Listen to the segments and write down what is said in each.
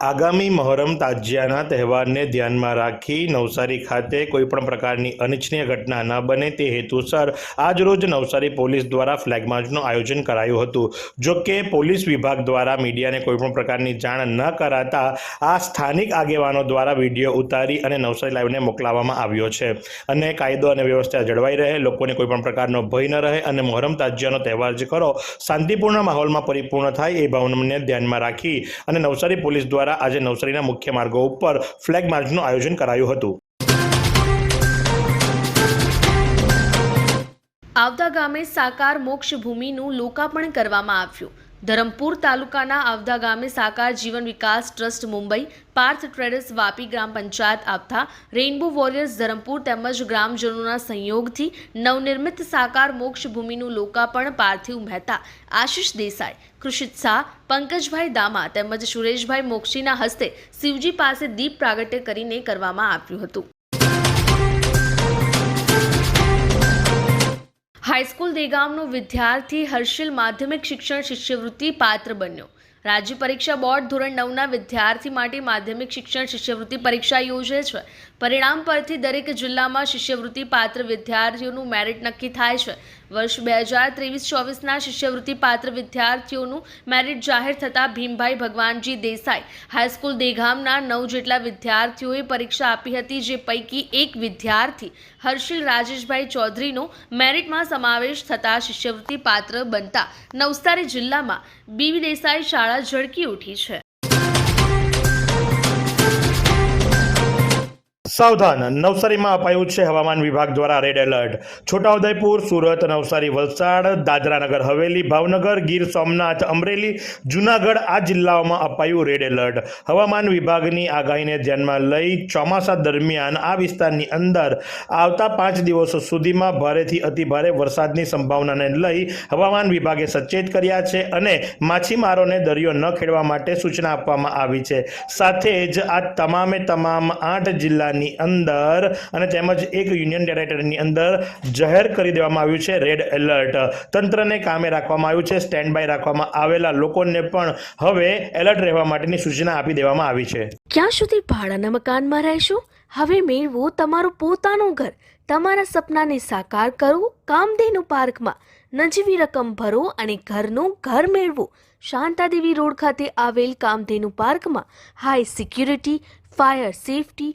આગામી મહોરમ તાજિયાના તહેવારને ધ્યાનમાં રાખી નવસારી ખાતે કોઈપણ પ્રકારની અનિચ્છનીય ઘટના ન બને તે હેતુસર આજરોજ નવસારી પોલીસ દ્વારા ફ્લેગ માર્ચનું આયોજન કરાયું હતું. જો કે પોલીસ વિભાગ દ્વારા મીડિયાને કોઈપણ પ્રકારની જાણ ન કરાતા આ સ્થાનિક આગેવાનો દ્વારા વીડિયો ઉતારી અને નવસારી લાઈવને મોકલાવવામાં આવ્યો છે. અને કાયદો અને વ્યવસ્થા જળવાઈ રહે, લોકોને કોઈપણ પ્રકારનો ભય ન રહે અને મહોરમ તાજિયાનો તહેવાર જે કરો. શાંતિપૂર્ણ માહોલમાં પરિપૂર્ણ થાય એ ભાવનાને ધ્યાનમાં રાખી અને નવસારી પોલીસ દ્વારા આજે નવસારીના મુખ્ય માર્ગો ઉપર ફ્લેગ માર્ચનું આયોજન કરાયું હતું. આવતા ગામે સાકાર મોક્ષ ભૂમિનું લોકાર્પણ કરવામાં આવ્યું. ધરમપુર તાલુકાના આવધા ગામે સાકાર જીવન વિકાસ ટ્રસ્ટ મુંબઈ પાર્થ ટ્રેડર્સ વાપી ગ્રામ પંચાયત આવતા રેઇનબો વોરિયર્સ ધરમપુર તેમજ ગ્રામજનોના સંયોગથી નવનિર્મિત સાકાર મોક્ષ ભૂમિનું લોકાર્પણ પાર્થિવ મહેતા, આશિષ દેસાઈ, કૃષિત શાહ, પંકજભાઈ દામા તેમજ સુરેશભાઈ મોક્ષીના હસ્તે શિવજી પાસે દીપ પ્રાગટ્ય કરીને કરવામાં આવ્યું હતું. હાઈસ્કૂલ દેગામનો વિદ્યાર્થી હર્ષિલ માધ્યમિક શિક્ષણ શિષ્યવૃત્તિ પાત્ર બન્યો. રાજ્ય પરીક્ષા બોર્ડ ધોરણ નવના વિદ્યાર્થી માટે માધ્યમિક શિક્ષણ શિષ્યવૃત્તિ પરીક્ષા યોજે છે. પરિણામ પરથી દરેક જિલ્લામાં શિષ્યવૃત્તિ પાત્ર વિદ્યાર્થીઓનું મેરિટ નક્કી થાય છે. વર્ષ બે હજાર ત્રેવીસ ચોવીસના શિષ્યવૃત્તિ પાત્ર વિદ્યાર્થીઓનું મેરિટ જાહેર થતાં ભીમભાઈ ભગવાનજી દેસાઈ હાઈસ્કૂલ દેગામના નવ જેટલા વિદ્યાર્થીઓએ પરીક્ષા આપી હતી, જે પૈકી એક વિદ્યાર્થી હર્ષિલ રાજેશભાઈ ચૌધરીનો મેરિટમાં સમાવેશ થતાં શિષ્યવૃત્તિ પાત્ર બનતા નવસારી જિલ્લામાં બીવી દેસાઈ શાળા ઝળકી ઉઠી છે. સાવધાન નવસારીમાં અપાયું છે હવામાન વિભાગ દ્વારા રેડ એલર્ટ. છોટાઉદેપુર, સુરત, નવસારી, વલસાડ, દાદરાનગર, હવેલી, ભાવનગર, ગીર સોમનાથ, અમરેલી, જુનાગઢ આ જિલ્લાઓમાં અપાયું રેડ એલર્ટ. હવામાન વિભાગની આગાહીને ધ્યાનમાં લઈ ચોમાસા દરમિયાન આ વિસ્તારની અંદર આવતા પાંચ દિવસો સુધીમાં ભારેથી અતિભારે વરસાદની સંભાવનાને લઈ હવામાન વિભાગે સચેત કર્યા છે અને માછીમારોને દરિયો ન ખેડવા માટે સૂચના આપવામાં આવી છે. સાથે જ આ તમામે તમામ આઠ જિલ્લાની અંદર અને તેમજ એક યુનિયન ટેરેટરીની અંદર જાહેર કરી દેવામાં આવ્યું છે રેડ એલર્ટ. તંત્રને કામે રાખવામાં આવ્યું છે સ્ટેન્ડ બાય રાખવામાં આવેલા લોકોને પણ હવે એલર્ટ રહેવા માટેની સૂચના આપી દેવામાં આવી છે. ક્યાં સુધી ભાડાના મકાનમાં રહેશો? હવે મેળવો તમારું પોતાનું ઘર. તમારા સપનાને સાકાર કરો, કામધેનુ પાર્કમાં નજીવી રકમ ભરો અને ઘરનું ઘર મેળવો. શાંતાદેવી રોડ ખાતે આવેલ કામધેનુ પાર્કમાં high security fire safety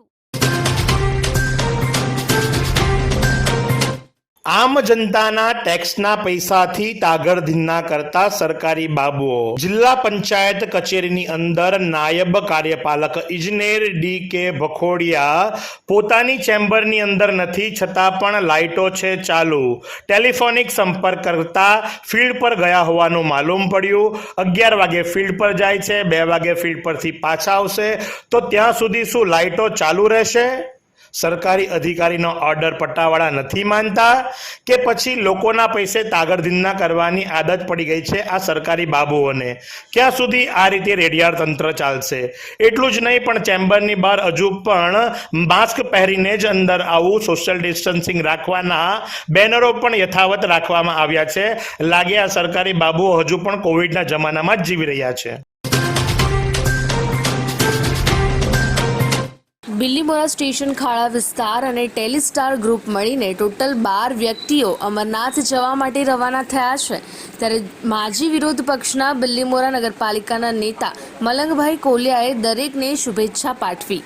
આમ જનતાના ટેક્સના પૈસાથી તાગરધીના કરતા સરકારી બાબુઓ. જિલ્લા પંચાયત કચેરીની અંદર નાયબ કાર્યપાલક ઇજનેર ડી કે ભખોડિયા પોતાની ચેમ્બરની અંદર નથી, છતાં પણ લાઇટો છે ચાલુ. ટેલિફોનિક સંપર્ક કરતા ફિલ્ડ પર ગયા હોવાનું માલુમ પડ્યું. અગિયાર વાગે ફિલ્ડ પર જાય છે, બે વાગે ફિલ્ડ પરથી પાછા આવશે. તો ત્યાં સુધી શું લાઇટો ચાલુ રહેશે? સરકારી અધિકારીનો ઓર્ડર પટ્ટાવાળા નથી માનતા કે પછી લોકોના પૈસે તાગરધીના કરવાની આદત પડી ગઈ છે આ સરકારી બાબુઓને. ક્યાં સુધી આ રીતે રેડિયાળ તંત્ર ચાલશે? એટલું જ નહીં, પણ ચેમ્બરની બહાર હજુ પણ માસ્ક પહેરીને જ અંદર આવું સોશિયલ ડિસ્ટન્સિંગ રાખવાના બેનરો પણ યથાવત રાખવામાં આવ્યા છે. લાગે આ સરકારી બાબુઓ હજુ પણ કોવિડના જમાનામાં જ જીવી રહ્યા છે. બિલ્લીમોરા સ્ટેશન ખાળા વિસ્તાર અને ટેલિસ્ટાર ગ્રુપ મળીને ટોટલ બાર વ્યક્તિઓ અમરનાથ જવા માટે રવાના થયા છે. ત્યારે માજી વિરોધ પક્ષના બિલ્લીમોરા નગરપાલિકાના નેતા મલંગભાઈ કોલિયાએ દરેકને શુભેચ્છા પાઠવી.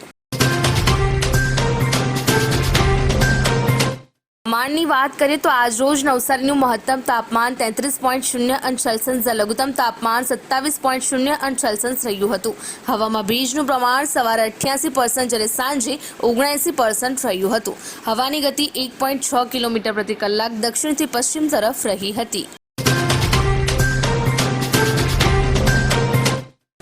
હવામાનની વાત કરીએ તો આજ રોજ નવસારીનું મહત્તમ તાપમાન તેત્રીસ પોઈન્ટ શૂન્ય અંશ સેલ્સિયસ લઘુત્તમ તાપમાન સત્તાવીસ પોઈન્ટ શૂન્ય અંશ સેલ્સિયસ રહ્યું હતું. હવામાં ભેજનું પ્રમાણ સવારે અઠ્યાસી પર્સન્ટ જ્યારે સાંજે ઓગણએંસી પર્સન્ટ રહ્યું હતું. હવાની ગતિ એક પોઈન્ટ છ કિલોમીટર પ્રતિ કલાક દક્ષિણથી પશ્ચિમ તરફ રહી હતી.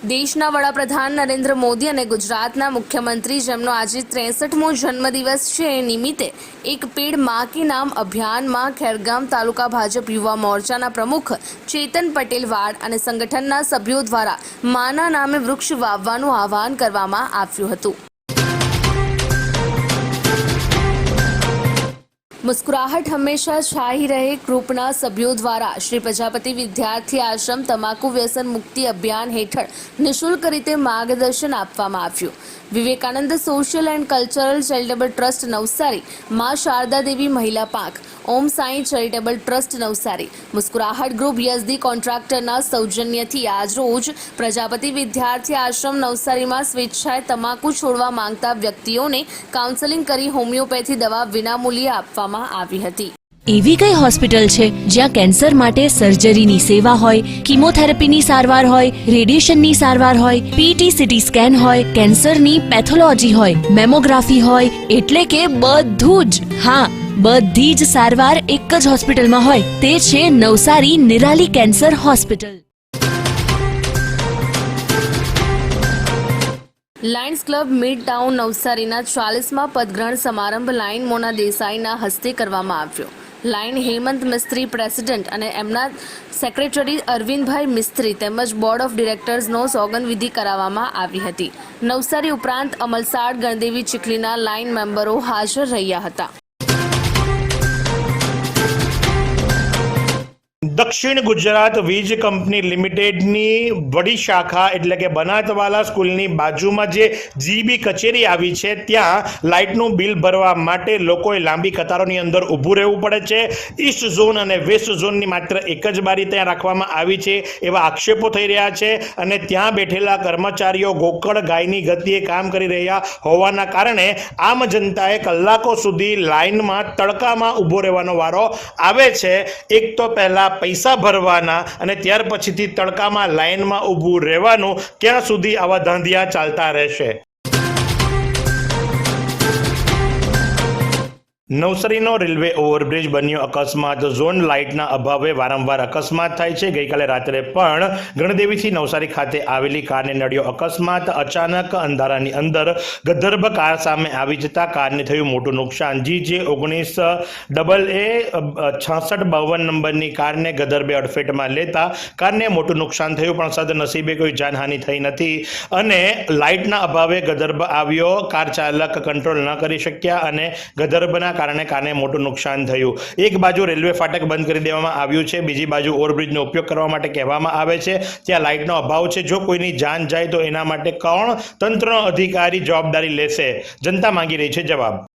દેશના વડાપ્રધાન નરેન્દ્ર મોદી અને ગુજરાતના મુખ્યમંત્રી, જેમનો આજે ત્રેસઠમો જન્મદિવસ છે એ નિમિત્તે એક પેડ મા કે નામ અભિયાનમાં ખેરગામ તાલુકા ભાજપ યુવા મોરચાના પ્રમુખ ચેતન પટેલ વાડ અને સંગઠનના સભ્યો દ્વારા માના નામે વૃક્ષ વાવવાનું આહવાન કરવામાં આવ્યું હતું. મુસ્કુરાહટ હંમેશા છાઈ રહે ગ્રુપના સભ્યો દ્વારા. શ્રી પ્રજાપતિ વિદ્યાર્થી આશ્રમ તમાકુ વ્યસન મુક્તિ અભિયાન હેઠળ નિઃશુલ્ક રીતે માર્ગદર્શન આપવામાં આવ્યું. Vivekananda social and cultural charitable trust Navsari Ma Sharda Devi મહિલા પાંખ Om Sai charitable trust Navsari. Muskurahat group Yazdi કોન્ટ્રાક્ટરના સૌજન્યથી આજરોજ પ્રજાપતિ વિદ્યાર્થી આશ્રમ નવસારીમાં સ્વેચ્છાએ તમાકુ છોડવા માંગતા વ્યક્તિઓને કાઉન્સેલિંગ કરી હોમિયોપેથી દવા વિનામૂલ્યે આપવામાં આવી હતી. એવી કઈ હોસ્પિટલ છે જ્યાં કેન્સર માટે સર્જરીની સેવા હોય, કિમોથેરાપીની સારવાર હોય, રેડિયેશનની સારવાર હોય પીટી સીટી સ્કેન હોય, કેન્સરની પેથોલોજી હોય, મેમોગ્રાફી હોય, એટલે કે બધું જ. હા બધી જ સારવાર એક જ હોસ્પિટલમાં હોય. તે છે Navsari Nirali cancer hospital. Lions club mid town નવસારીના ચાલીસમાં પદગ્રહણ સમારંભ લાયન મોના દેસાઈના હસ્તે કરવામાં આવ્યો. લાયન હેમંત મિસ્ત્રી પ્રેસિડેન્ટ અને એમના સેક્રેટરી અરવિંદભાઈ મિસ્ત્રી તેમજ બોર્ડ ઓફ ડિરેક્ટર્સનો સોગંદવિધિ કરાવવામાં આવી હતી. નવસારી ઉપરાંત અમલસાડ, ગણદેવી, ચીખલીના લાઇન મેમ્બરો હાજર રહ્યા હતા. દક્ષિણ ગુજરાત વીજ કંપની લિમિટેડની વડી શાખા એટલે કે બનાતવાલા સ્કૂલની બાજુમાં જે જીબી કચેરી આવી છે, ત્યાં લાઇટનું બિલ ભરવા માટે લોકોએ લાંબી કતારોની અંદર ઊભું રહેવું પડે છે. ઈસ્ટ ઝોન અને વેસ્ટ ઝોનની માત્ર એક જ બારી ત્યાં રાખવામાં આવી છે એવા આક્ષેપો થઈ રહ્યા છે અને ત્યાં બેઠેલા કર્મચારીઓ ગોકળ ગાયની ગતિએ કામ કરી રહ્યા હોવાના કારણે આમ જનતાએ કલાકો સુધી લાઇનમાં તડકામાં ઊભો રહેવાનો વારો આવે છે. એક તો પહેલા પૈસા ભરવાના અને ત્યાર પછીથી તડકામાં લાઇનમાં ઊભું રહેવાનું ક્યાં સુધી આવા ધાંધિયા ચાલતા રહેશે. નવસારીનો રેલવે ઓવરબ્રિજ બન્યો અકસ્માત. ઝોન લાઇટના અભાવે વારંવાર અકસ્માત થાય છે. ગઈકાલે રાત્રે પણ ગણદેવીથી નવસારી ખાતે આવેલી કારને નડ્યો અકસ્માત. અચાનક અંધારાની અંદર ગદર્ભ કાર સામે આવી જતા કારને થયું મોટું નુકસાન. જી ઓગણીસ ડબલ એ, છાસઠ બાવન નંબરની કારને ગદર્ભે અડફેટમાં લેતા કારને મોટું નુકસાન થયું, પણ સદનસીબે કોઈ જાનહાનિ થઈ નથી. અને લાઇટના અભાવે ગદર્ભ આવ્યો. કાર ચાલક કંટ્રોલ ન કરી શક્યા અને ગંધર્ભના કારણે કારને મોટું નુકસાન થયું. એક બાજુ રેલવે ફાટક બંધ કરી દેવામાં આવ્યું છે, બીજી બાજુ ઓવરબ્રિજનો ઉપયોગ કરવા માટે કહેવામાં આવે છે. ત્યાં લાઇટનો અભાવ છે. જો કોઈની જાન જાય તો એના માટે કોણ તંત્રનો અધિકારી જવાબદારી લેશે? જનતા માંગી રહી છે. જવાબ.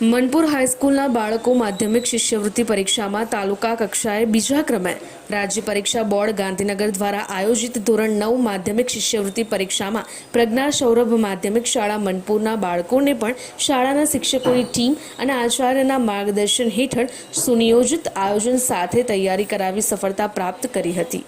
મનપુર હાઈસ્કૂલના બાળકો માધ્યમિક શિષ્યવૃત્તિ પરીક્ષામાં તાલુકા કક્ષાએ બીજા ક્રમે રાજ્ય પરીક્ષા બોર્ડ ગાંધીનગર દ્વારા આયોજિત ધોરણ નવ માધ્યમિક શિષ્યવૃત્તિ પરીક્ષામાં પ્રજ્ઞા સૌરભ માધ્યમિક શાળા મનપુરના બાળકોને પણ શાળાના શિક્ષકોની ટીમ અને આચાર્યના માર્ગદર્શન હેઠળ સુનિયોજિત આયોજન સાથે તૈયારી કરાવી સફળતા પ્રાપ્ત કરી હતી.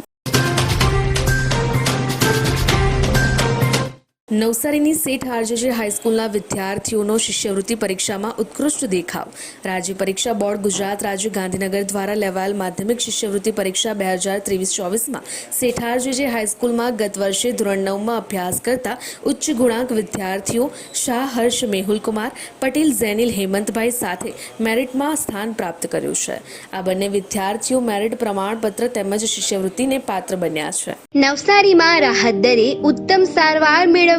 નવસારીની સેઠ આરજેજે હાઈસ્કૂલના વિદ્યાર્થીઓનો શિષ્યવૃત્તિ પરીક્ષામાં ઉત્કૃષ્ટ દેખાવ. રાજ્ય પરીક્ષા બોર્ડ ગુજરાત રાજ્ય ગાંધીનગર દ્વારા લેવાયેલ માધ્યમિક શિષ્યવૃત્તિ પરીક્ષા બે હજાર ત્રેવીસ ચોવીસમાં સેઠ આરજેજે હાઈસ્કૂલમાં ગત વર્ષે ધોરણ નવમાં અભ્યાસ કરતા ઉચ્ચ ગુણાંક વિદ્યાર્થીઓ શાહ હર્ષ મેહુલકુમાર, પટેલ ઝેનિલ હેમંતભાઈ સાથે મેરિટમાં સ્થાન પ્રાપ્ત કર્યું છે. આ બંને વિદ્યાર્થીઓ મેરિટ પ્રમાણપત્ર તેમજ શિષ્યવૃત્તિને પાત્ર બન્યા છે. નવસારીમાં રાહત દરે ઉત્તમ સારવાર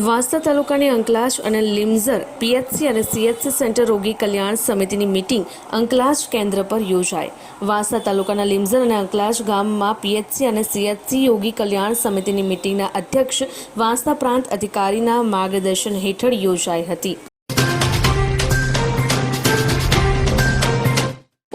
વાંસદા તાલુકાની અંકલાશ અને લીમઝર પીએચસી અને સીએચસી સેન્ટર રોગી કલ્યાણ સમિતિની મિટિંગ અંકલાશ કેન્દ્ર પર યોજાઈ. વાંસદા તાલુકાના લીમઝર અને અંકલાશ ગામમાં પીએચસી અને સીએચસી યોગી કલ્યાણ સમિતિની મિટિંગના અધ્યક્ષ વાંસદા પ્રાંત અધિકારીના માર્ગદર્શન હેઠળ યોજાઈ હતી.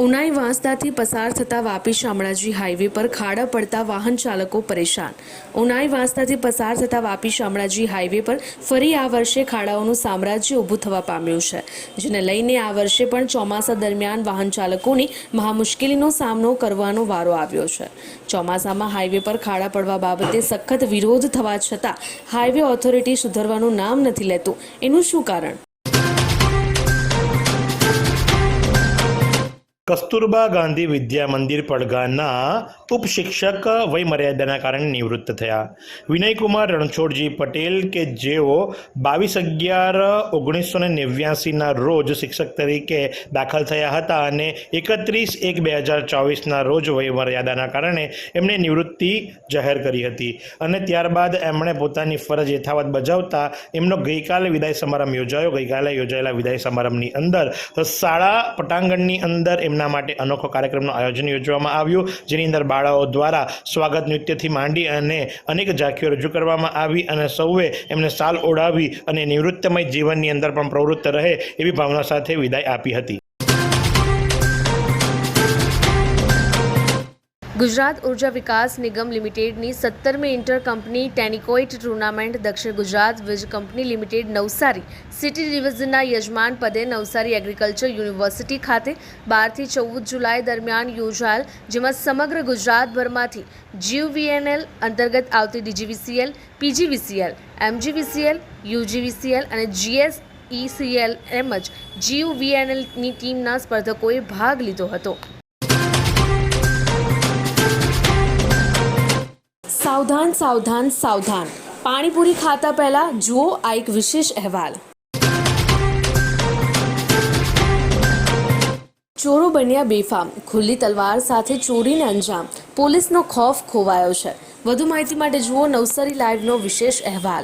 ઉનાઈ વાંસદાથી પસાર થતા વાપી શામળાજી હાઈવે પર ખાડા પડતા વાહન ચાલકો પરેશાન. ઉનાઈ વાંસદાથી પસાર થતા વાપી શામળાજી હાઈવે પર ફરી આ વર્ષે ખાડાઓનું સામ્રાજ્ય ઊભું થવા પામ્યું છે, જેને લઈને આ વર્ષે પણ ચોમાસા દરમિયાન વાહન ચાલકોની મહા મુશ્કેલીનો સામનો કરવાનો વારો આવ્યો છે. ચોમાસામાં હાઈવે પર ખાડા પડવા બાબતે સખત વિરોધ થવા છતાં હાઈવે ઓથોરિટી સુધરવાનું નામ નથી લેતું. એનું શું કારણ? કસ્તુરબા ગાંધી વિદ્યા મંદિર પડગાના ઉપશિક્ષક વયમર્યાદાના કારણે નિવૃત્ત થયા વિનયકુમાર રણછોડજી પટેલ કે જેઓ બાવીસ અગિયાર ઓગણીસો ને નેવ્યાસીના રોજ શિક્ષક તરીકે દાખલ થયા હતા અને એકત્રીસ એક બે હજાર ચોવીસના રોજ વયમર્યાદાના કારણે એમણે નિવૃત્તિ જાહેર કરી હતી અને ત્યારબાદ એમણે પોતાની ફરજ યથાવત બજાવતા એમનો ગઈકાલે વિદાય સમારંભ યોજાયો ગઈકાલે યોજાયેલા વિદાય સમારંભની અંદર શાળા પટાંગણની અંદર એમના માટે અનોખો કાર્યક્રમનું આયોજન યોજવામાં આવ્યું, જેની અંદર બાળાઓ દ્વારા સ્વાગત નૃત્યથી માંડી અને અનેક ઝાંખીઓ રજૂ કરવામાં આવી અને સૌએ એમને સાલ ઓઢાવી અને નિવૃત્તમય જીવનની અંદર પણ પ્રવૃત્ત રહે એવી ભાવના સાથે વિદાય આપી હતી. ગુજરાત ઊર્જા વિકાસ નિગમ લિમિટેડની સત્તરમી inter company ટેનિકોઇટ tournament Dakshin Gujarat Vij company limited Navsari city ડિવિઝનના યજમાન પદે નવસારી એગ્રીકલ્ચર યુનિવર્સિટી ખાતે બારથી ચૌદ જુલાઈ દરમિયાન યોજાયેલ, જેમાં સમગ્ર ગુજરાતભરમાંથી જીયુવીએનએલ અંતર્ગત આવતી ડીજીવીસીએલ, પીજીવીસીએલ, એમજીવીસીએલ, યુજીવીસીએલ અને જીએસ ઈસીએલ જ જીયુવીએનએલની ટીમના સ્પર્ધકોએ ભાગ લીધો હતો. સાવધાન સાવધાન સાવધાન. પાણીપુરી ખાતા પહેલા જુઓ આ એક વિશેષ અહેવાલ. ચોરો બન્યા બેફામ. ખુલ્લી તલવાર સાથે ચોરીને અંજામ. પોલીસનો ખોફ ખોવાયો છે. વધુ માહિતી માટે જુઓ નવસારી લાઈવનો વિશેષ અહેવાલ.